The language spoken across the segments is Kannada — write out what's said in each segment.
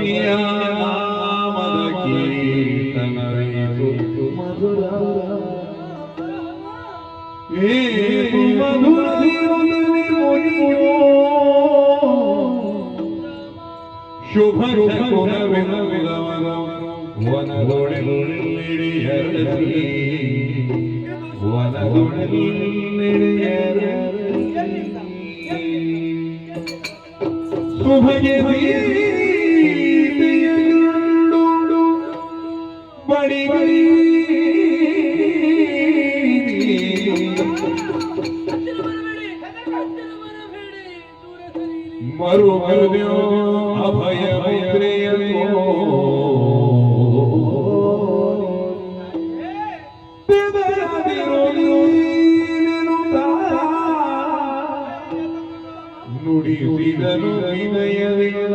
दुनिया नाम कीर्तन मधुरा मधुर ಶುಭ ಶುಭ પડી ગઈ. મારું ગુરુદેવ અભય મૈત્રેય ನುಡಿ ಉಳಿದನು ವಿನಯವಿಲ್ಲ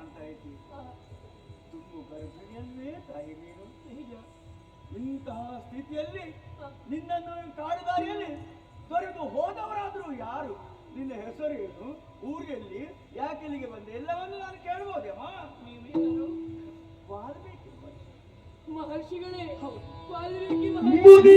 ಕಾಣ್ತಾ ಐತಿ. ತುಂಬು ಗರ್ಭಿಣಿಯನ್ನೇ ತಾಯಿ ನೀನು ನಿಜ ಇಂತಹ ಸ್ಥಿತಿಯಲ್ಲಿ ನಿನ್ನನ್ನು ಕಾಡುದಾರಿಯಲ್ಲಿ ತೊರೆದು ಹೋದವರಾದರೂ ಯಾರು? ನಿನ್ನ ಹೆಸರೇನು ಊರಲ್ಲಿ ಯಾಕೆ ಇಲ್ಲಿಗೆ ಬಂದೆ? ಎಲ್ಲವನ್ನು ನಾನು ಕೇಳ್ಬೋದೇಮ್ಮ? ನೀವೇನಾದ್ರು ವಾಲ್ಮೀಕಿ ಮಹರ್ಷಿಗಳೇ ವಾಲ್ಮೀಕಿ ಮಹರ್ಷಿ.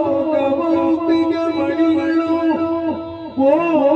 oh.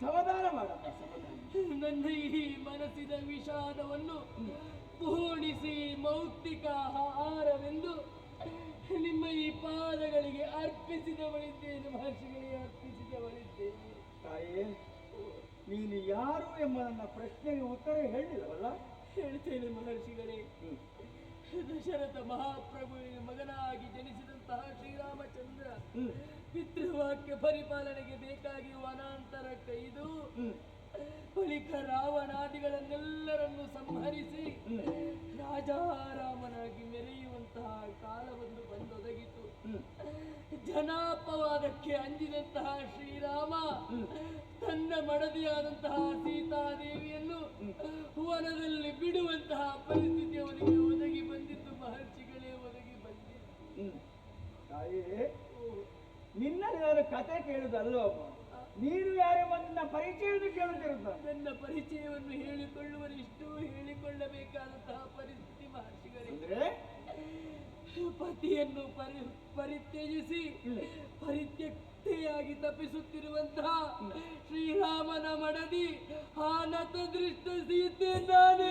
ಸಮಾಧಾನ ಮಾಡಪ್ಪ ಸಮಾಧಾನ ನನ್ನ ಈ ಮನಸ್ಸಿನ ವಿಷಾದವನ್ನು ಪೂರ್ಣಿಸಿ ಮೌಕ್ತಿಕ ಆಹಾರವೆಂದು ನಿಮ್ಮ ಈ ಪಾದಗಳಿಗೆ ಅರ್ಪಿಸಿದವಳಿದ್ದೇನೆ ಮಹರ್ಷಿಗಳಿಗೆ ಅರ್ಪಿಸಿದವಳಿದ್ದೇನೆ. ತಾಯೇ ನೀನು ಯಾರು ಎಂಬ ನನ್ನ ಪ್ರಶ್ನೆಗೆ ಉತ್ತರ ಹೇಳಿದವಲ್ಲ? ಹೇಳ್ತೇನೆ ಮಹರ್ಷಿಗಳೇ. ದಶರಥ ಮಹಾಪ್ರಭುವಿನ ಮಗನಾಗಿ ಜನಿಸಿದಂತಹ ಶ್ರೀರಾಮಚಂದ್ರ. ಪಿತೃವಾಕ್ಯ ಪರಿಪಾಲನೆಗೆ ಬೇಕಾಗಿ ವನಾಂತರ ಕೈದು ಬಳಿಕ ರಾವಣಾದಿಗಳನ್ನೆಲ್ಲರನ್ನು ಸಂಹರಿಸಿ. ರಾಜಾರಾಮನಾಗಿ ಮೆರೆಯುವಂತಹ ಕಾಲವೊಂದು ಬಂದೊದಗಿತು. ಜನಾಪವಾದಕ್ಕೆ ಅಂಜಿದಂತಹ ಶ್ರೀರಾಮ ತನ್ನ ಮಡದಿಯಾದಂತಹ ಸೀತಾದೇವಿಯನ್ನು ವನದಲ್ಲಿ ಬಿಡುವಂತಹ ಪರಿಸ್ಥಿತಿ ಅವನಿಗೆ ಒದಗಿ ಬಂದಿತ್ತು ಮಹರ್ಷಿಗಳೇ ಒದಗಿ ಬಂದಿತ್ತು ಹ್ಮ್. ತಾಯಿ ನಿನ್ನಲ್ಲಿ ನಾನು ಕತೆ ಕೇಳುದಲ್ವಪ್ಪ ನೀನು ಯಾರೆಂಬ ನನ್ನ ಪರಿಚಯವನ್ನು ಕೇಳುತ್ತಿರುತ್ತ? ನನ್ನ ಪರಿಚಯವನ್ನು ಹೇಳಿಕೊಳ್ಳುವರಿಷ್ಟು ಹೇಳಿಕೊಳ್ಳಬೇಕಾದಂತಹ ಪರಿಸ್ಥಿತಿ ಮಹರ್ಷಿಗಳೇ. ಅಂದ್ರೆ? ಪತಿಯನ್ನು ಪರಿ ಪರಿತ್ಯಜಿಸಿ ಪರಿತ್ಯಕ್ತೆಯಾಗಿ ತಪ್ಪಿಸುತ್ತಿರುವಂತಹ ಶ್ರೀರಾಮನ ಮಡದಿ ಆನತ ದೃಷ್ಟ ಸೀತೆ ನಾನೇ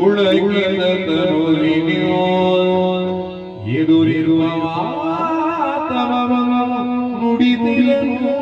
ಉಳಗಿದ ತನುವಿನಿಯೋ ಎದುರಿರುವ ನುಡಿದಿರನು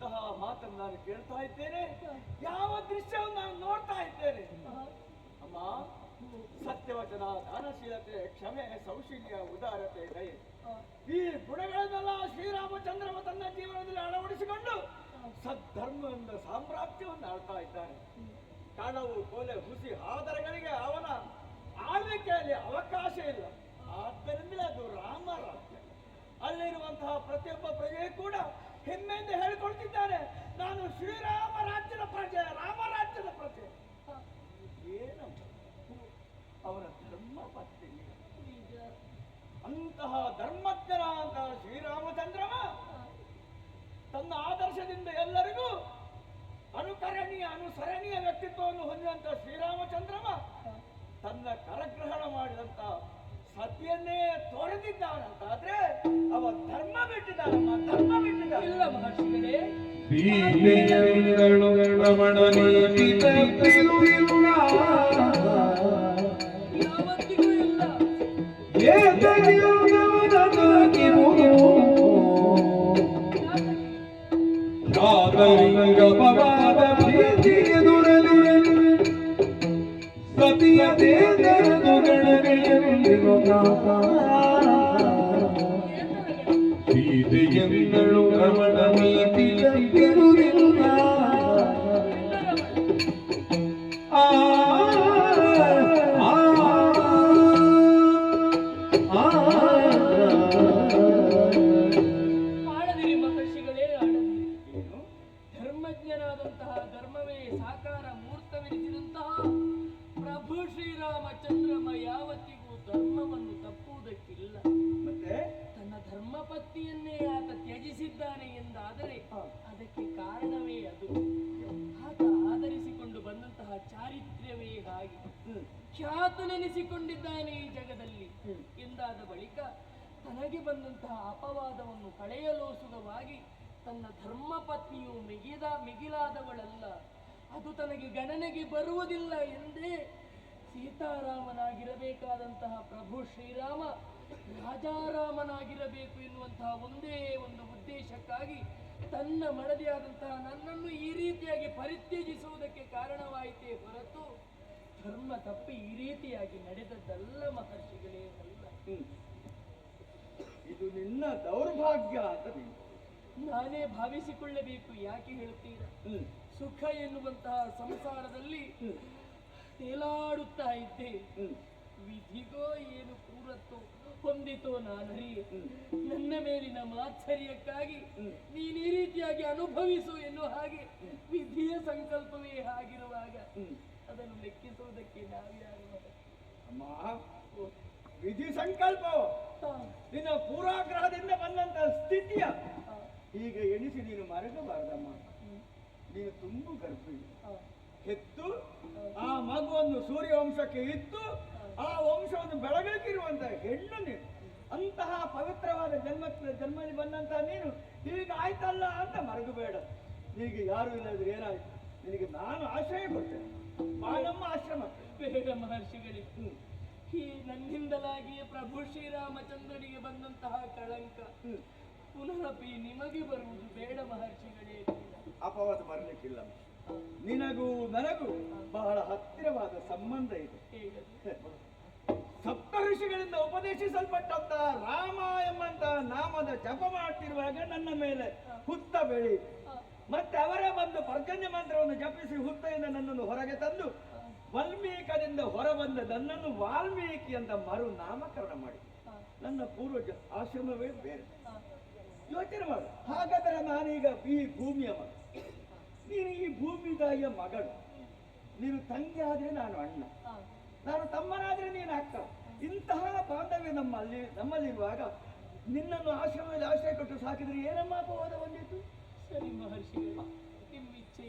ಎಂತಹ ಮಾತನ್ನು ನಾನು ಕೇಳ್ತಾ ಇದ್ದೇನೆ. ಯಾವ ದೃಶ್ಯವನ್ನು ನಾನು ನೋಡ್ತಾ ಇದ್ದೇನೆ. ಅಮ್ಮ, ಸತ್ಯವಚನ, ದಾನಶೀಲತೆ, ಕ್ಷಮೆ, ಸೌಶೀಲ್ಯ, ಉದಾರತೆ, ದಯೆ. ಈ ಗುಣಗಳನ್ನೆಲ್ಲ ಶ್ರೀರಾಮಚಂದ್ರಮ ತನ್ನ ಜೀವನದಲ್ಲಿ ಅಳವಡಿಸಿಕೊಂಡು ಸದ್ಧರ್ಮದ ಸಾಮ್ರಾಜ್ಯವನ್ನು ಆಳ್ತಾ ಇದ್ದಾನೆ ಕಾಣವು, ಕೊಲೆ, ಹುಸಿ ಆದರಗಳಿಗೆ ಅವನ ಆಳ್ವಿಕೆಯಲ್ಲಿ ಅವಕಾಶ ಇಲ್ಲ. ಆದ್ದರಿಂದಲೇ ಅದು ರಾಮ ರಾಜ್ಯ ಅಲ್ಲಿರುವಂತಹ ಪ್ರತಿಯೊಬ್ಬ ಪ್ರಜೆ ಕೂಡ ಹೆಮ್ಮೆಯಿಂದ ಹೇಳಿಕೊಳ್ತಿದ್ದಾರೆ ನಾನು ಶ್ರೀರಾಮ ರಾಜ್ಯದ ಪ್ರಜೆ ರಾಮ ರಾಜ್ಯದ ಪ್ರಜೆ. ಆ, ಅವರ ಧರ್ಮ ಪತ್ನಿ. ಅಂತಹ ಧರ್ಮಜ್ಞರ ಅಂತ ಶ್ರೀರಾಮಚಂದ್ರಮ ತನ್ನ ಆದರ್ಶದಿಂದ ಎಲ್ಲರಿಗೂ ಅನುಕರಣೀಯ ಅನುಸರಣೀಯ ವ್ಯಕ್ತಿತ್ವವನ್ನು ಹೊಂದಿದಂತ ಶ್ರೀರಾಮಚಂದ್ರಮ ತನ್ನ ಕರಗ್ರಹಣ ಮಾಡಿದಂತ ಸತಿಯನ್ನೇ ತೊರೆದಿದ್ದಾನಂತಾದ್ರೆ ಅವ ಧರ್ಮ ಬಿಟ್ಟಿದ್ದಾನಮ್ಮ ಧರ್ಮ ಬಿಟ್ಟಿದ್ದಾನೆ. ಇಲ್ಲ ಮಹರ್ಷಿಗಳೇ. ಸೀತೆಯಂದಳು ರಮಣ ನೀತಿ ತಪ್ಪಿರುವುದಿಲ್ಲ ಯಾವತ್ತಿಗೂ ಇಲ್ಲ. ಭೀತಿಗೆ ಗಣನೆಯಲ್ಲಿರುವ ಧರ್ಮವನ್ನು ತಪ್ಪುವುದಕ್ಕಿಲ್ಲ. ಮತ್ತೆ? ತನ್ನ ಧರ್ಮಪತ್ನಿಯನ್ನೇ ಆತ ತ್ಯಜಿಸಿದ್ದಾನೆ ಎಂದಾದರೆ ಅದಕ್ಕೆ ಕಾರಣವೇ ಅದು. ಆತ ಆಧರಿಸಿಕೊಂಡು ಬಂದಂತಹ ಚಾರಿತ್ರ್ಯವೇ ಹಾಗೆ. ಖ್ಯಾತನೆನಿಸಿಕೊಂಡಿದ್ದಾನೆ ಈ ಜಗದಲ್ಲಿ. ಎಂದಾದ ಬಳಿಕ ತನಗೆ ಬಂದಂತಹ ಅಪವಾದವನ್ನು ಕಳೆಯಲು ಕಳೆಯಲೋಸುಗವಾಗಿ ತನ್ನ ಧರ್ಮಪತ್ನಿಯು ಮಿಗಿದ ಮಿಗಿಲಾದವಳಲ್ಲ. ಅದು ತನಗೆ ಗಣನೆಗೆ ಬರುವುದಿಲ್ಲ ಎಂದೇ ಸೀತಾರಾಮನಾಗಿರಬೇಕಾದಂತಹ ಪ್ರಭು ಶ್ರೀರಾಮ ರಾಜಾರಾಮನಾಗಿರಬೇಕು ಎನ್ನುವಂತಹ ಒಂದೇ ಒಂದು ಉದ್ದೇಶಕ್ಕಾಗಿ ತನ್ನ ಮಡದಿಯಾದಂತಹ ನನ್ನನ್ನು ಈ ರೀತಿಯಾಗಿ ಪರಿತ್ಯಜಿಸುವುದಕ್ಕೆ ಕಾರಣವಾಯಿತೇ ಹೊರತು ಧರ್ಮ ತಪ್ಪಿ ಈ ರೀತಿಯಾಗಿ ನಡೆದದ್ದಲ್ಲ ಮಹರ್ಷಿಗಳೇ ಅಲ್ಲ. ಇದು ನಿನ್ನ ದೌರ್ಭಾಗ್ಯ ಅಂತ ನೀನು ಭಾವಿಸಿಕೊಳ್ಳಬೇಕು ಯಾಕೆ ಹೇಳುತ್ತೀರಾ ಹ್ಮ್. ಸುಖ ಎನ್ನುವಂತಹ ಸಂಸಾರದಲ್ಲಿ. ತೇಲಾಡುತ್ತಾ ಇದ್ದೆ. ವಿಧಿಗೋ ಏನು ಪೂರತ್ತು ಹೊಂದಿತೋ ನಾನು ರೀ ನನ್ನ ಮೇಲಿನ ಮಾತ್ಸರ್ಯಕ್ಕಾಗಿ. ನೀನು ಈ ರೀತಿಯಾಗಿ ಅನುಭವಿಸು ಎನ್ನುವ ಹಾಗೆ ವಿಧಿಯ ಸಂಕಲ್ಪವೇ ಆಗಿರುವಾಗ ಅದನ್ನು ಲೆಕ್ಕಿಸುವುದಕ್ಕೆ ನಾವ್ಯಾರು ಅಮ್ಮ ವಿಧಿ ಸಂಕಲ್ಪ ನಿನ್ನ ಪೂರ್ವಾಗ್ರಹದಿಂದ ಬಂದಂತ ಸ್ಥಿತಿಯ ಈಗ ಎಣಿಸಿ ನೀನು ಮರೆಯಬಾರದಮ್ಮ ಹ್ಮ್, ನೀನು ತುಂಬು ಗರ್ಭಿಣಿ. ಹೆತ್ತು ಆ ಮಗುವನ್ನು ಸೂರ್ಯವಂಶಕ್ಕೆ ಇತ್ತು ಆ ವಂಶವನ್ನು ಬೆಳಗಾಕಿರುವಂತಹ ಹೆಣ್ಣು ನೀನು ಅಂತಹ ಪವಿತ್ರವಾದ ಜನ್ಮ ಜನ್ಮದಲ್ಲಿ ಬಂದಂತಹ ನೀನು ಈಗ ಆಯ್ತಲ್ಲ ಅಂತ ಮರಗು ಬೇಡ ನಿನಗೆ ಯಾರು ಇಲ್ಲದ್ರೆ ಏನಾಯ್ತು ನಿನಗೆ ನಾನು ಆಶ್ರಯ ಕೊಡ್ತೇನೆ ಬಾ ಆಶ್ರಮ ಬೇಡ ಮಹರ್ಷಿಗಳೇ. ಈ ನನ್ನಿಂದಲಾಗಿಯೇ ಪ್ರಭು ಶ್ರೀರಾಮಚಂದ್ರನಿಗೆ ಬಂದಂತಹ ಕಳಂಕ. ಪುನರಪಿ ನಿಮಗೆ ಬರುವುದು ಬೇಡ ಮಹರ್ಷಿಗಳೇ. ಅಪವಾದ ಬರಲಿಕ್ಕಿಲ್ಲ ನಿನಗೂ ನನಗೂ ಬಹಳ ಹತ್ತಿರವಾದ ಸಂಬಂಧ ಇದೆ? ಸಪ್ತ ಋಷಿಗಳಿಂದ ಉಪದೇಶಿಸಲ್ಪಟ್ಟಂತ ರಾಮ ಎಂಬಂತ ನಾಮದ ಜಪ ಮಾಡ್ತಿರುವಾಗ ನನ್ನ ಮೇಲೆ ಹುತ್ತ ಬೆಳಿ. ಮತ್ತೆ ಅವರೇ ಬಂದು ಪರ್ಜನ್ಯ ಮಂತ್ರವನ್ನು ಜಪಿಸಿ ಹುತ್ತೆಯಿಂದ ನನ್ನನ್ನು ಹೊರಗೆ ತಂದು ವಾಲ್ಮೀಕದಿಂದ ಹೊರಬಂದ ನನ್ನನ್ನು ವಾಲ್ಮೀಕಿ ಅಂತ ಮರು ನಾಮಕರಣ ಮಾಡಿ. ನನ್ನ ಪೂರ್ವಜ ಆಶ್ರಮವೇ ಬೇರೆ. ಯೋಚನೆ ಮಾಡು. ಹಾಗಾದರೆ ನಾನೀಗ ಈ ಭೂಮಿಯ ಮಗ. ನೀನು ಈ ಭೂಮಿ ತಾಯಿಯ ಮಗಳು. ನೀನು ತಂಗಿ ಆದ್ರೆ ನಾನು ಅಣ್ಣ. ನಾನು ತಮ್ಮನಾದ್ರೆ ನೀನು ಅಕ್ಕ. ಇಂತಹ ಬಾಂಧವ್ಯ ನಮ್ಮಲ್ಲಿ ನಮ್ಮಲ್ಲಿರುವಾಗ ನಿನ್ನನ್ನು ಆಶ್ರಮದಲ್ಲಿ ಆಶ್ರಯ ಕೊಟ್ಟು ಸಾಕಿದ್ರೆ ಏನಮ್ಮ ಅಪವಾದ ಬಂದಿತ್ತು ಸರಿ ಮಹರ್ಷಿ ನಿಮ್ಮ ಇಚ್ಛೆ